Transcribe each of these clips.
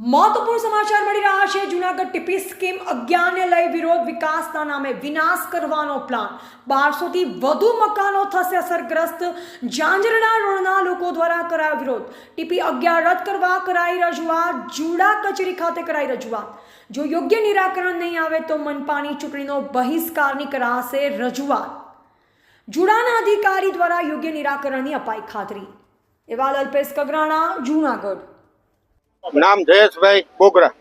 મહત્વપૂર્ણ સમાચાર મળી રહ્યા છે. જૂનાગઢ ટીપી સ્કીમ અગિયારને લઈ વિરોધ વિકાસના નામે વિનાશ કરવાનો પ્લાન. બારસોથી વધુ મકાનો થશે અસરગ્રસ્ત. ઝાંઝરડા રોડના લોકો દ્વારા કરાયો વિરોધ. ટીપી અગિયાર રદ કરવા કરાઈ રજૂઆત. જુડા કચેરી ખાતે કરાઈ રજૂઆત. જો યોગ્ય નિરાકરણ નહીં આવે તો મનપાની ચૂંટણીનો બહિષ્કારની કરાશે રજૂઆત. જુડાના અધિકારી દ્વારા યોગ્ય નિરાકરણની અપાઈ ખાતરી. એવા અલ્પેશ કગરાણા, જૂનાગઢ. નામ જયેશભાઈ બોગરા.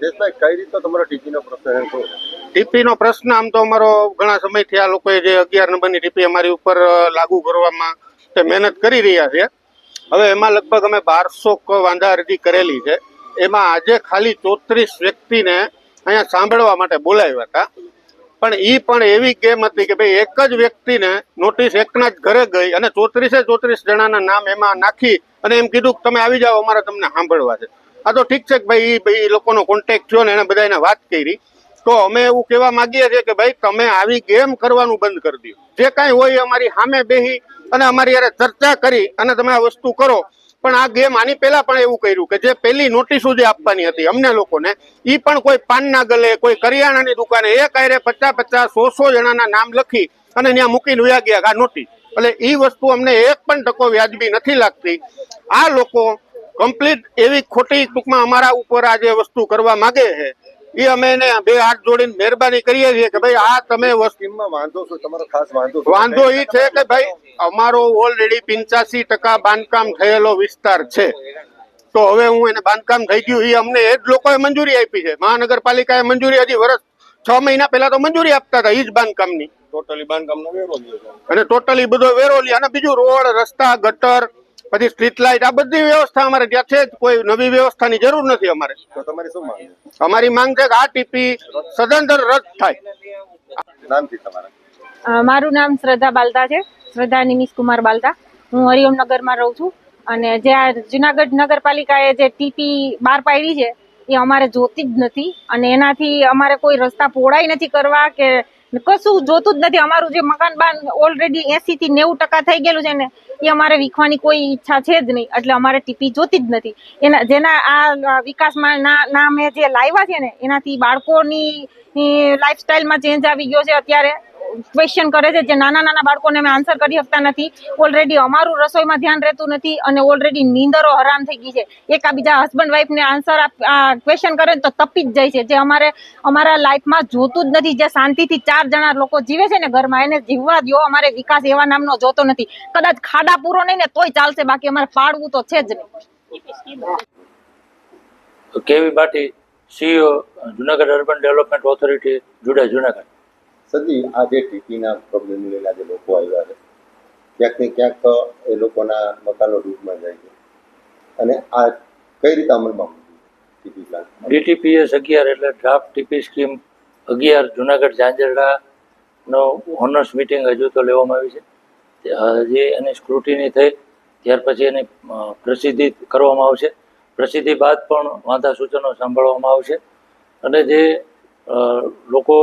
જયેશભાઈ કઈ રીતે તમારો ટીપીનો પ્રશ્ન ટીપીનો પ્રશ્ન આમ તો અમારો ઘણા સમયથી આ લોકોએ જે અગિયાર નંબરની ટીપી અમારી ઉપર લાગુ કરવામાં તે મહેનત કરી રહ્યા છે. હવે એમાં લગભગ અમે બારસો વાંધા અરજી કરેલી છે. એમાં આજે ખાલી ચોત્રીસ વ્યક્તિને અહીંયા સાંભળવા માટે બોલાવ્યા હતા. પણ એ પણ એવી ગેમ હતી કે ભાઈ એક જ વ્યક્તિને નોટિસ એકના જ ઘરે ગઈ અને ચોત્રીસે ચોત્રીસ જણાના નામ એમાં નાખી અને એમ કીધું કે તમે આવી જાઓ અમારે તમને સાંભળવા છે. આ તો ઠીક છે કે ભાઈ ભાઈ લોકોનો કોન્ટેક્ટ થયો ને એને બધાને વાત કરી. તો અમે એવું કહેવા માંગીએ છીએ કે ભાઈ તમે આવી ગેમ કરવાનું બંધ કરી દો. જે કાંઈ હોય અમારી સામે બેહી અને અમારી યારે ચર્ચા કરી અને તમે આ વસ્તુ કરો. પણ આ ગેમ આની પહેલા પણ એવું કર્યું કે જે પેલી નોટિસો જે આપવાની હતી અમને લોકોને એ પણ કોઈ પાનના ગલે, કોઈ કરિયાણાની દુકાને, એક આયરે પચાસ પચાસ, સો સો જણાના નામ લખી અને ત્યાં મૂકીને વયા ગયા આ નોટિસ એટલે એ વસ્તુ અમને એક પણ ટકો વ્યાજબી નથી લાગતી. આ લોકો કમ્પ્લીટ એવી ખોટી ટૂંકમાં અમારા ઉપર આ જે વસ્તુ કરવા માંગે છે એ અમે એને બે હાથ જોડીને મહેરબાની કરીએ છીએ કે ભાઈ આ તમે સ્કીમમાં વાંધો છો તમારો ખાસ વાંધો વાંધો એ છે કે ભાઈ અમારો ઓલરેડી પિંચાસી ટકા બાંધકામ થયેલો વિસ્તાર છે. તો હવે હું એને બાંધકામ થઈ ગયું એ અમને એ જ લોકોએ મંજૂરી આપી છે. મહાનગરપાલિકાએ મંજૂરી હજી વર્ષ છ મહિના પહેલા તો મંજૂરી આપતા હતા એ જ બાંધકામની. ટોટલી બાંધકામનો વેરો અને ટોટલી બધો વેરો લે અને બીજું રોડ રસ્તા ગટર પછી સ્ટ્રીટ લાઇટ આ બધી વ્યવસ્થા અમારે ત્યાં છે કોઈ નવી વ્યવસ્થાની જરૂર નથી અમારે. તો તમારી શું માંગ છે? અમારી માંગ છે કે આ ટીપી સદંતર રદ થાય. મારું નામ શ્રદ્ધા બાલતા છે. શ્રદ્ધા નિમિષ કુમાર બાલતા. હું હરિઓમ નગરમાં રહું છું. અને જે આ જુનાગઢ નગરપાલિકાએ જે ટીપી બહાર પાડી છે એ અમારે જોતી જ નથી. અને એનાથી અમારે કોઈ રસ્તા પહોળાઈ નથી કરવા કે કશું જોતું જ નથી. અમારું જે મકાન બાંધ ઓલરેડી એસી થી નેવું ટકા થઈ ગયેલું છે ને, એ અમારે વિખવાની કોઈ ઈચ્છા છે જ નહીં. એટલે અમારે ટીપી જોતી જ નથી. એના, જેના આ વિકાસમાં નામે જે લાવ્યા છે ને, એનાથી બાળકોની લાઈફસ્ટાઈલમાં ચેન્જ આવી ગયો છે અત્યારે. ક્વેશ્ચન કરે છે જે નાના નાના બાળકોને અમે આન્સર કરી શકતા નથી. ઓલરેડી અમારું રસોઈમાં ધ્યાન રહેતું નથી અને ઓલરેડી નીંદરો હરામ થઈ ગઈ છે. એક આ બીજા હસબન્ડ વાઈફને આન્સર ક્વેશ્ચન કરે તો તપી જ જાય છે. જે અમારે, અમારા લાઈફમાં જોતું જ નથી. જે શાંતિથી ચાર જણા લોકો જીવે છે ને ઘરમાં, એને જીવવા દો અમારે વિકાસ એવા નામનો જોતો નથી. કદાચ ખાડા પૂરો નહીં ને તોય ચાલશે. બાકી અમારે પાડવું તો છે જ નહીં. કેવી બાટી CEO Junagadh urban development authority જુડા Junagadh. સજી આ જે ટીપીના પ્રોબ્લેમ લઈને આજે લોકો આવ્યા છે. ક્યાંક ને ક્યાંક એ લોકોના મકાનો ડૂબમાં જાય છે. અને આ કઈ રીતે અમલમાં ટીટી પ્લાન ડીટીપીએસ અગિયાર એટલે ડ્રાફ્ટ ટીપી સ્કીમ અગિયાર જુનાગઢ ઝાંઝરડાનો ઓનર્સ મિટિંગ હજુ તો લેવામાં આવી છે. હજી એની સ્ક્રુટિની થઈ, ત્યાર પછી એની પ્રસિદ્ધિ કરવામાં આવશે. પ્રસિદ્ધિ બાદ પણ વાંધા સૂચનો સાંભળવામાં આવશે. અને જે લોકો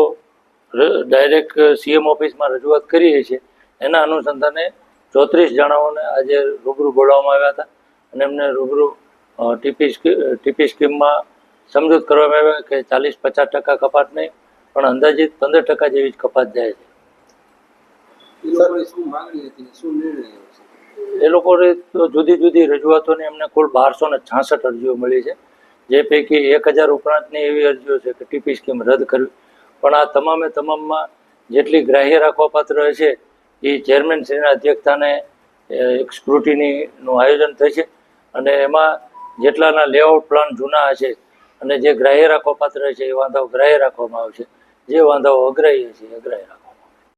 ડાયરેક્ટ સીએમ ઓફિસમાં રજૂઆત કરીએ છીએ. એના અનુસંધાને ચોત્રીસ જણાઓને આજે રૂબરૂ બોલાવવામાં આવ્યા હતા અને એમને રૂબરૂ ટીપી ટીપી સ્કીમમાં સમજૂત કરવામાં આવ્યા કે ચાલીસ પચાસ ટકા કપાત નહીં પણ અંદાજિત પંદર ટકા જેવી જ કપાત જાય છે. એ લોકોને તો જુદી જુદી રજૂઆતોની એમને કુલ બારસો ને છાસઠ અરજીઓ મળી છે. જે પૈકી એક હજાર ઉપરાંતની એવી અરજીઓ છે કે ટીપી સ્કીમ રદ કરવી. પણ આ તમામે તમામમાં જેટલી ગ્રાહ્ય રાખવાપાત્ર હશે એ ચેરમેનશ્રીના અધ્યક્ષતાને એક સ્ક્રુટિનીનું આયોજન થશે અને એમાં જેટલાના લેઆઉટ પ્લાન જૂના હશે અને જે ગ્રાહ્ય રાખવા પાત્ર હશે એ વાંધાઓ ગ્રાહ્ય રાખવામાં આવશે. જે વાંધાઓ અગ્રાહ્ય છે અગ્રાહ્ય